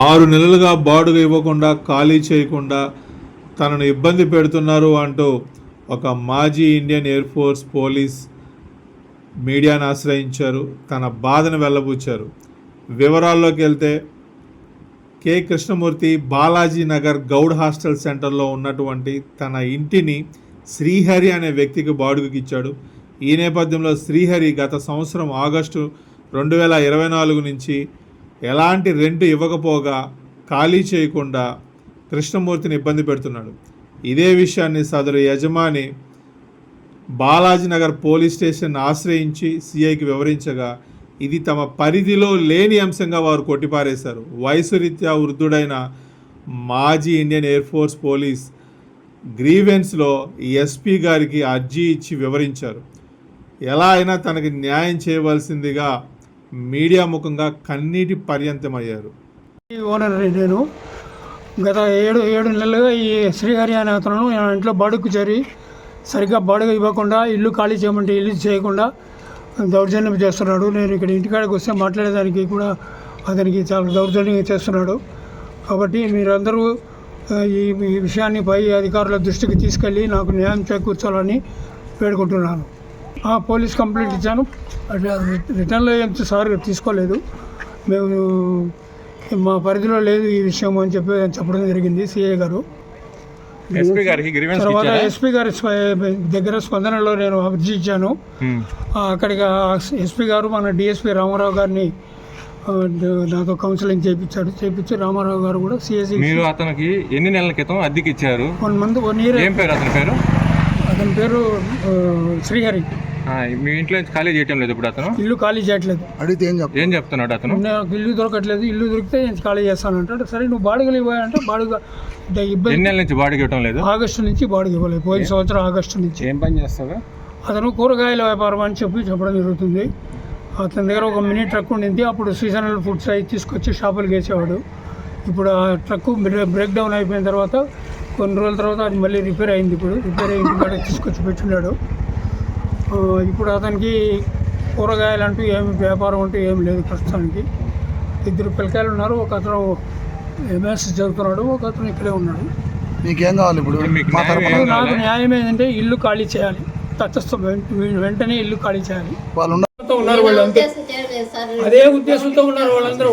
ఆరు నెలలుగా బాడుగ ఇవ్వకుండా ఖాళీ చేయకుండా తనను ఇబ్బంది పెడుతున్నారు అంటూ ఒక మాజీ ఇండియన్ ఎయిర్ ఫోర్స్ పోలీస్ మీడియాను ఆశ్రయించారు. తన బాధను వెళ్ళబుచ్చారు వివరాల్లోకి వెళ్తే కె. కృష్ణమూర్తి బాలాజీ నగర్ గౌడ్ హాస్టల్ సెంటర్లో ఉన్నటువంటి తన ఇంటిని శ్రీహరి అనే వ్యక్తికి బాడుగకి ఇచ్చాడు. ఈ నేపథ్యంలో శ్రీహరి గత సంవత్సరం ఆగస్టు రెండు వేల ఇరవై నాలుగు నుంచి ఎలాంటి రెంట్ ఇవ్వకపోగా ఖాళీ చేయకుండా కృష్ణమూర్తిని ఇబ్బంది పెడుతున్నాడు. ఇదే విషయాన్ని సదరు యజమాని బాలాజీ నగర్ పోలీస్ స్టేషన్ ఆశ్రయించి సిఐకి వివరించగా ఇది తమ పరిధిలో లేని అంశంగా వారు కొట్టిపారేశారు. వయసు రీత్యా వృద్ధుడైన మాజీ ఇండియన్ ఎయిర్ ఫోర్స్ పోలీస్ గ్రీవెన్స్లో ఎస్పీ గారికి అర్జీ ఇచ్చి వివరించారు. ఎలా అయినా తనకి న్యాయం చేయవలసిందిగా మీడియా ముఖంగా కన్నీటి పర్యంతమయ్యారు. ఈ ఓనర్ నేను గత ఏడు ఏడు నెలలుగా ఈ శ్రీహరి అనే అతను నా ఇంట్లో బడుకు చేరి సరిగ్గా బాడుగ ఇవ్వకుండా ఇల్లు ఖాళీ చేయమంటే ఇల్లు చేయకుండా దౌర్జన్యం చేస్తున్నాడు. నేను ఇక్కడ ఇంటికాడికి వస్తే మాట్లాడేదానికి కూడా అతనికి చాలా దౌర్జన్యం చేస్తున్నాడు. కాబట్టి మీరందరూ ఈ ఈ విషయాన్ని పై అధికారుల దృష్టికి తీసుకెళ్ళి నాకు న్యాయం చేకూర్చాలని వేడుకుంటున్నాను. పోలీస్ కంప్లైంట్ ఇచ్చాను. రిటర్న్లో ఏం సార్ తీసుకోలేదు. మేము మా పరిధిలో లేదు ఈ విషయం అని చెప్పి చెప్పడం జరిగింది సిఐ గారు. తర్వాత ఎస్పీ గారి దగ్గర స్పందనలో నేను అర్జీ ఇచ్చాను. అక్కడికి ఎస్పీ గారు మన డిఎస్పీ రామారావు గారిని నాతో కౌన్సిలింగ్ చేయించాడు చేయించి రామారావు గారు కూడా సిఎస్సి మీరు అతనికి ఎన్ని నెలల క్రితం అద్దెకి ఇచ్చారు వన్ మంత్ వన్ ఇయర్ ఏం పేరు అతని పేరు? అతని పేరు శ్రీహరి. ఆ, మీ ఇంట్లో నుంచి ఖాళీ చేయటం లేదు ఇప్పుడు అతను? ఇల్లు ఖాళీ చేయట్లేదు. అడిగితే ఏం చెప్ప ఏం చెప్తున్నాడు అతను? నాకు ఇల్లు దొరకట్లేదు ఇల్లు దొరికితే నేను ఖాళీ చేస్తానంటాడు సరే నువ్వు బాడుగలు ఇవ్వాలంటే బాడుగ అంటే ఇబ్బంది. ఎన్ని నెలల నుంచి బాడీకి ఇవ్వటం లేదు? ఆగస్టు నుంచి బాడుగ ఇవ్వలేదు పోయిన సంవత్సరం ఆగస్టు నుంచి. ఏం పని చేస్తాడు? అతను కూరగాయల వ్యాపారం అని చెప్పి చెప్పడం జరుగుతుంది. అతని దగ్గర ఒక మినీ ట్రక్ ఉండింది అప్పుడు సీజనల్ ఫుడ్స్ అవి తీసుకొచ్చి షాపులకు వేసేవాడు ఇప్పుడు ఆ ట్రక్ బ్రేక్ డౌన్ అయిపోయిన తర్వాత కొన్ని రోజుల తర్వాత అది మళ్ళీ రిపేర్ అయింది ఇప్పుడు. రిపేర్ అయింది కాడ తీసుకొచ్చి పెట్టున్నాడు. ఇప్పుడు అతనికి కూరగాయలు అంటూ ఏమి వ్యాపారం అంటూ ఏమి లేదు ప్రస్తుతానికి. ఇద్దరు పిల్లకాయలు ఉన్నారు. ఒక అతను ఎంఎస్ చదువుతున్నాడు. ఒక అతను ఇక్కడే ఉన్నాడు. నీకేం కావాలి ఇప్పుడు? మీకు నాకు? న్యాయం ఏంటంటే ఇల్లు ఖాళీ చేయాలి. తటస్థం వెంటనే ఇల్లు ఖాళీ చేయాలి. వాళ్ళు ఉన్నారు వాళ్ళు అంతే ఉద్దేశం చేయలేదు సార్ అదే ఉద్దేశంతో ఉన్నారు వాళ్ళందరూ.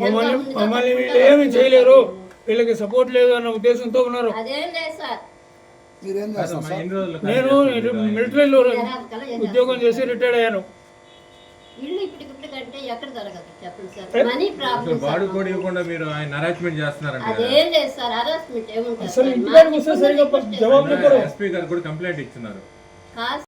మమ్మల్ని మమ్మల్ని వీళ్ళు ఏమి చేయలేరు. వీళ్ళకి సపోర్ట్ లేదు అన్న ఉద్దేశంతో ఉన్నారు. అదేం లేదు సార్. మీరేం చేస్తారు సార్? నేను మిలిటరీలో ఉద్యోగం చేసి రిటైర్డ్ అయ్యాను. అసలు సార్? ఇంటికాడికి వస్తే సరిగ్గా జవాబు కంప్లైంట్ ఇచ్చున్నారు. కాదు